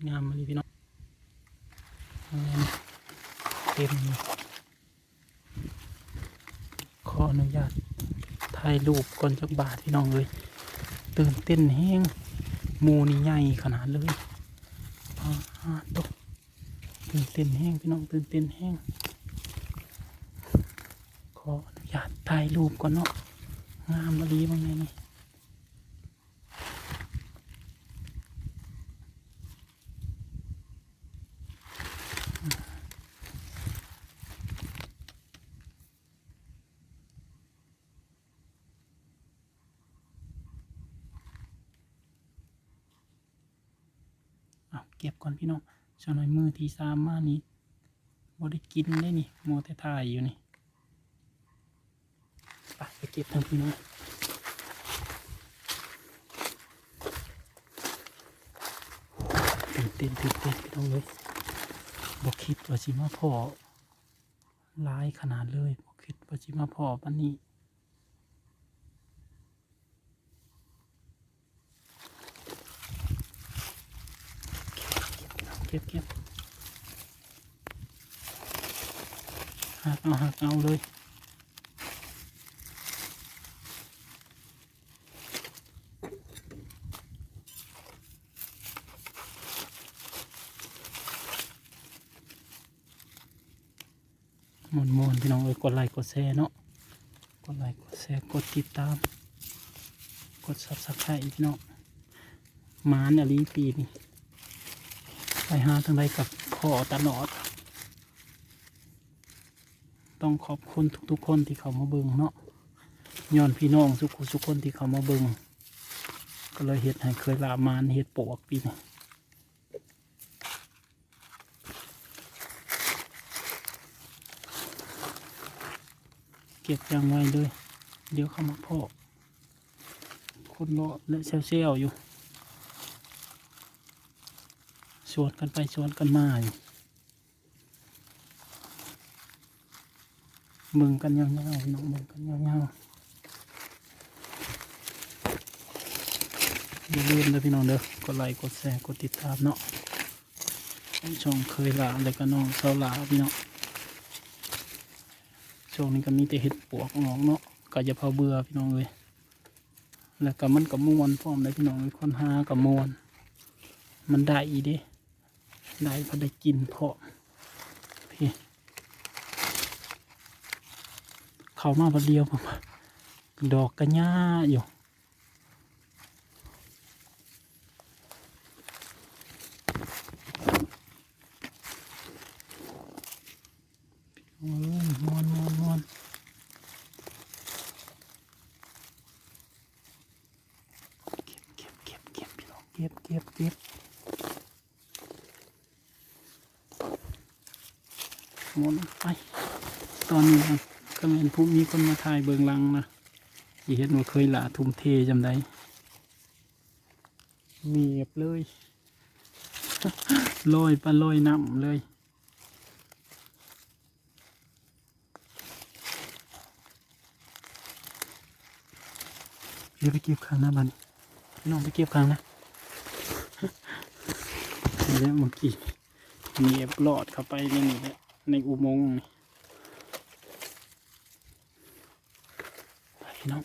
ดงามเลยพี่น้องเต็มขออนุญาตถ่ายรูปก่อนจักบาทพี่น้องเลยตื่นเต้นแห้งมูนี่ใหญ่ขนาดเลยตกตื่นเต้นแห้งพี่น้องตื่นเต้นแห้งขออนุญาตถ่ายรูปก่อนเนาะงามมาลีบางไงนี่ เก็บก่อนพี่น้องชาหน่อยมือที่สามมานี่บ่ได้กินได้นี่มัวแต่ถ่ายอยู่นี่ไปไปเก็บทางพี่น้องตื่นเต้นตื่นเต้นพี่น้องเลยบ่คิดว่าสิมาพอหลายขนาดเลยบ่คิดว่าสิมาพอปันนี้ เก็บเก็บหักเอาหักเอาเลยมวนมวนพี่น้องเอ้ยกดไลค์กดแชร์เนาะกดไลค์กดแชร์กดติดตาม กดซับสไครต์พี่น้องหมานอลีปีนี่ ไปหาทางใดกับพ่อตลอด ต้องขอบคุณทุกๆคนที่เขามาเบิงเนาะย้อนพี่น้องทุกคนทุคนที่เขามาเบิงก็เลยเห็ดให้เคยลามานเห็ดปวกปีนี้เก็บยังไว้เลยเดี๋ยวเขามาพ่อคนเลาะและเซลๆอยู่ สวนกันไปสวนกันมาอยู่มึงกันยาวๆน้องมึงกันยาวๆอย่าลืมนะพี่น้องเด้อกดไลค์กดแชร์กดติดตามเนาะช่องเคยลาแล้วก็น้องเสาลาพี่น้องช่วงนี้ก็มีแต่เห็ดปวกออกเนาะก็จะพาเบื่อพี่น้องเลยแล้วก็มันก็มวนพร้อมเลยพี่น้องเลยคนหากับมวนมันได้อีเด้ ได้พอได้กินเพาะพี่เขามาวันเดียวผมดอกกระญ่าอยู่โอ้ยมวนมวนมวนเก็บเก็บเก็บเก็บพี่น้องเก็บเก็บเก็บ หมดไป ตอนนี้ก็เห็นผู้มีคนมาถ่ายเบิงลังนะที่เห็นว่าเคยหลาทุ่มเทจำได้เมียบเลยลอยปลาลอยน้ำเลยเดี๋ยวไปเก็บข้างหน้าบันพี่น้องไปเก็บข้างนะเดี๋ยวเมื่อกี้เมียบลอดเข้าไปในนี่แหละ ในอุโมงค์นี่ไปพี่น้อง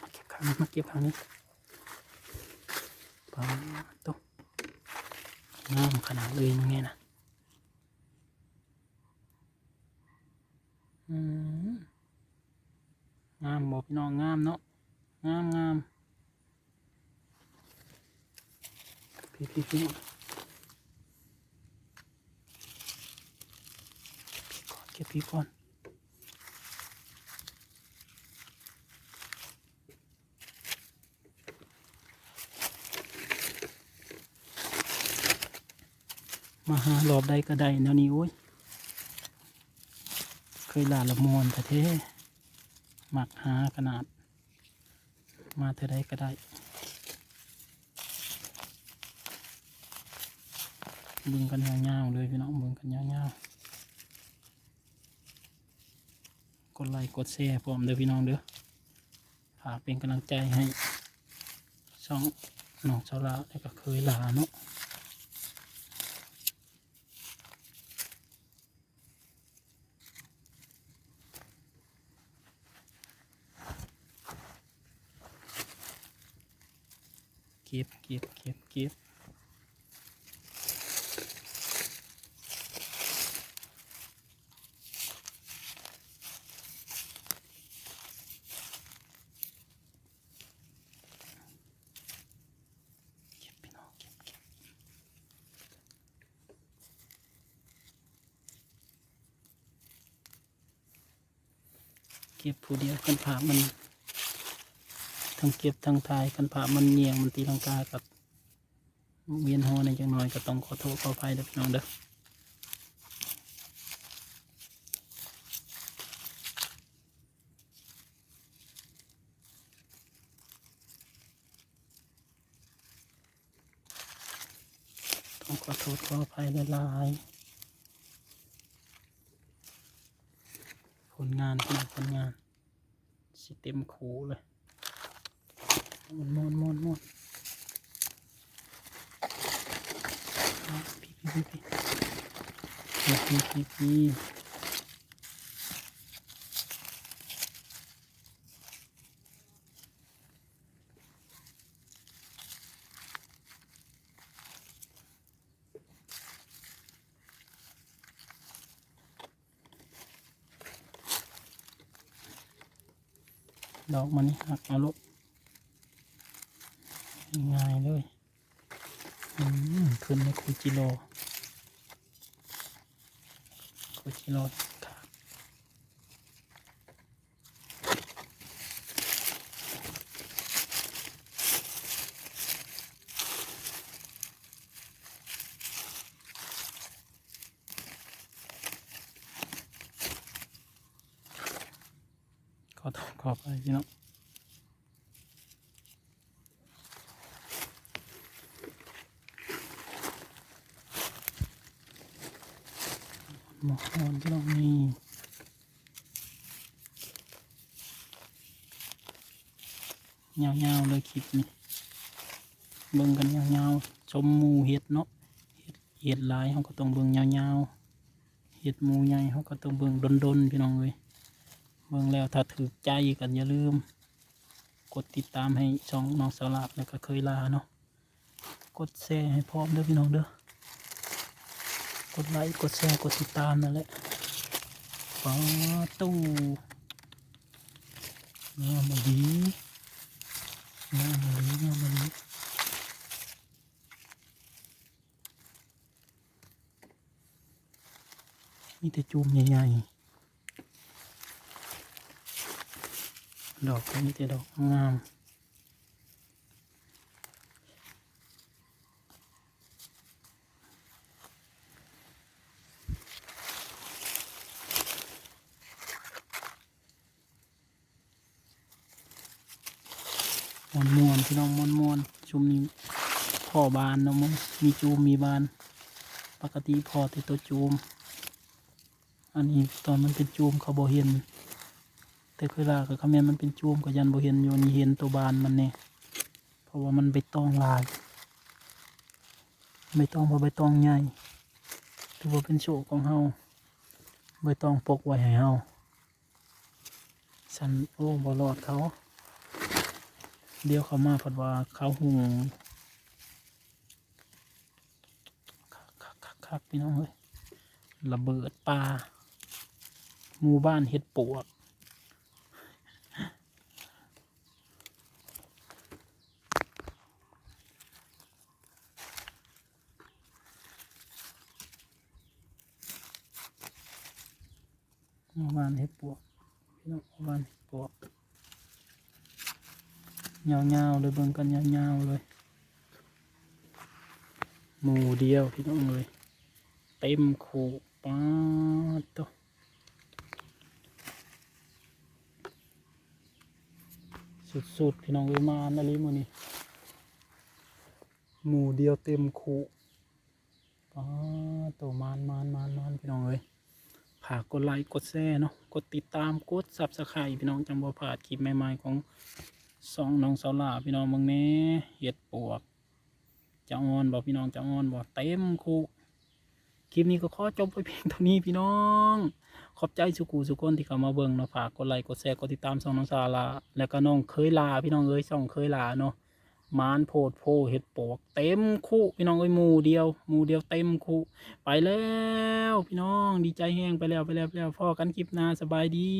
มาเก็บข้างนี้มาเก็บข้างนี้ปาตุ๊กงามขนาดเลยมึงไงนะอืมงามบอกพี่น้องงามเนาะงามงามพี่พี่พี่ พี่ก่อนมาหารอบใดก็ได้แนวนี้โอ้ย เคยลาละมวนแต่เท่หมักหาขนาด มาเท่าใดก็ได้บึงกันยาวๆเลยพี่น้องบึงกันยาวๆ กดไลค์กดแชร์พร้อมเด้อพี่น้องเด้อฝากเป็นกำลังใจให้ช่องน้องชาวลาวแล้วก็เคยลาเนาะเก็บเก็บเก็บเก็บ ก็บผู้เดียวกันผ่ามันทั้งเก็บทั้งทายกันผ่ามันเงียงมันตีลังกากับเวียนหัวในจังหน้อยก็ต้องขอโทษขออภัยเด้อพี่น้องเด้อต้องขอโทษขออภัยหลายๆ ผลงานที่ผลงานสิเต็มขูเลยมวนมวนมวนมวนพี่พี่พี่พี่พี่พี่พี่ ดอกมันนี่หักเอาลูกง่ายเลยอืมขึ้นในคูจิโร่คูจิโร่ครับขอโทษ ขอไปพี่น้องหมอกอนที่เรามียาวๆเลยคลิปนี้เบิ่งกันยาวๆชมมูเห็ดเนาะเห็ดเห็ดลายเขาก็ต้องเบิ่งยาวๆเห็ดมูใหญ่เขาก็ต้องเบิ่งดนๆพี่น้องเลย เบิ่งแล้วถ้าถือใจกันอย่าลืม กดติดตามให้ช่องน้องสาวลาบแล้วก็เคยลาเนาะกดแชร์ให้พร้อมเด้อพี่น้องเด้อกดไลค์กดแชร์กดติดตามนั่นแหละป้าตู้งามมาดีงามมาดีงามมาดีมีแต่จูมใหญ่ๆ ดอกก็มีแต่ดอกงามมวนมวนพี่น้องมวนมวนชุมนี้พ่อบานนะมึงมีจูมมีบาน ปกติพอแต่ตัวจูม อันนี้ตอนมันเป็นจูมเขาบ่เห็น แต่เวลากับคำแมนมันเป็นจูมก็ยันโบเห็นอยู่นี่เห็นตัวบานมันเนี่ยเพราะว่ามันใบตองลายใบตองเพราะใบตองใหญ่ถือว่าเป็นโชคของเฮาใบตองปกไว้ให้เฮาฉันโอ้บ่รอดเขา เดี๋ยวเขามาเพอดว่าเขาหุงคักคักคักคักพี่น้องเฮ้ยระเบิดปลาหมู่บ้านเห็ดปวกหมู่บ้านเห็ดปวกพี่น้องหมู่บ้านเห็ดปวก ยาวๆเลยเบิ่งกันยาวๆเลยหมู่เดียวพี่น้องเลยเต็มคูป้าตัวสุดๆพี่น้องเอ้ยมานาลีมือนี้หมู่เดียวเต็มคูป้าตัวมานมานมานมานพี่น้องเอ้ยฝากกดไลค์กดแชร์เนาะกดติดตามกดซับสไครต์พี่น้องจังบ่พลาดคลิปใหม่ๆของ สองน้องสาหลาพี่น้องเมืองแนี้เห็ดปวกจะอ่อนบอกพี่น้องจะอ่อนบอกเต็มคูคลิปนี้ก็ขอจบไปเพียงเท่านี้พี่น้อง ขอบใจสุกูสุกคนที่เข้ามาเบิ่งนะฝากกดไลค์กดแชร์กดติดตามสองน้องสาลาแล้วก็น้องเคยลาพี่น้องเอ้ยสองเคยลาเนาะมานโพดโพเห็ดปวกเต็มคู่พี่น้องเอ้ยมูเดียวมูเดียวเต็มคู่ไปแล้ว พี่น้องดีใจแห้งไปแล้วไปแล้วไปแล้วพ่อกันคลิปหน้าสบายดี